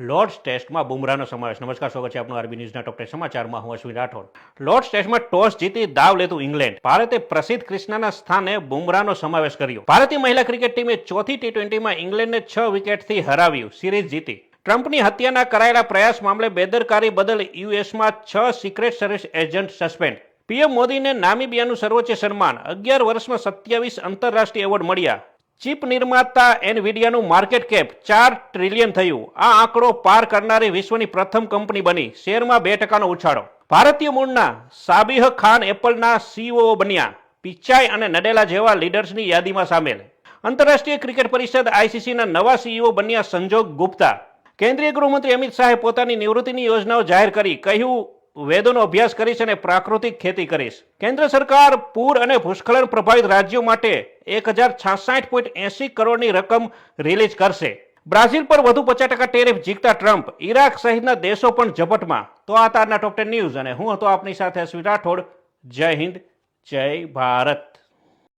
Lords ટેસ્ટમાં બુમરાહનો સમાવેશ. નમસ્કાર, સ્વાગત છે આપનું આરબી ન્યૂઝના ટોપ સમાચારમાં. હું અશ્વિન રાઠોડ. લોર્ડ્સ ટેસ્ટમાં ટોસ જીતી દાવ લેતું ઇંગ્લેન્ડ. ભારતે પ્રસિદ્ધ ક્રિષ્નાના સ્થાને બુમરાહનો સમાવેશ કર્યો. ભારતીય મહિલા ક્રિકેટ ટીમે ચોથી ટી ટ્વેન્ટીમાં ઇંગ્લેન્ડને છ વિકેટથી હરાવ્યું. સિરીઝ જીતી. ટ્રમ્પની હત્યાના કરાયેલા પ્રયાસ મામલે બેદરકારી બદલ યુએસમાં છ secret service agent suspend PM મોદીને નામીબિયાનું સર્વોચ્ચ સન્માન. અગિયાર વર્ષમાં સત્યાવીસ આંતરરાષ્ટ્રીય એવોર્ડ મળ્યા. ચીપ નિર્માતા એનવીડિયાનું માર્કેટ કેપ ચાર ટ્રિલિયન થયું. આ આંકડો પાર કરનારી વિશ્વની પ્રથમ કંપની બની. શેરમાં બે ટકાનો ઉછાળો. ભારતીય મૂળના સાબિહ ખાન એપલના સીઈઓ બન્યા. પિચાઈ અને નડેલા જેવા લીડર્સની યાદીમાં સામેલ. આંતરરાષ્ટ્રીય ક્રિકેટ પરિષદ આઈસીસીના નવા સીઈઓ બન્યા સંજોગ ગુપ્તા. કેન્દ્રીય ગૃહમંત્રી અમિત શાહે પોતાની નિવૃત્તિની યોજનાઓ જાહેર કરી. કહ્યું વેદોનો અભ્યાસ કરીશ અને પ્રાકૃતિક ખેતી કરીશ. કેન્દ્ર સરકાર પૂર અને ભૂસ્ખલન પ્રભાવિત રાજ્યો માટે એક હજાર છાસઠ પોઈન્ટ એસી કરોડની રકમ રિલીઝ કરશે. બ્રાઝિલ પર વધુ પચાસ ટકા ટેરિફ જીતતા ટ્રમ્પ ઈરાક સહિતના દેશો પણ ઝપટમાં. તો આ તારના ટોપ ટેન ન્યૂઝ અને હું હતો આપની સાથે અશ્વિન રાઠોડ. જય હિન્દ, જય ભારત.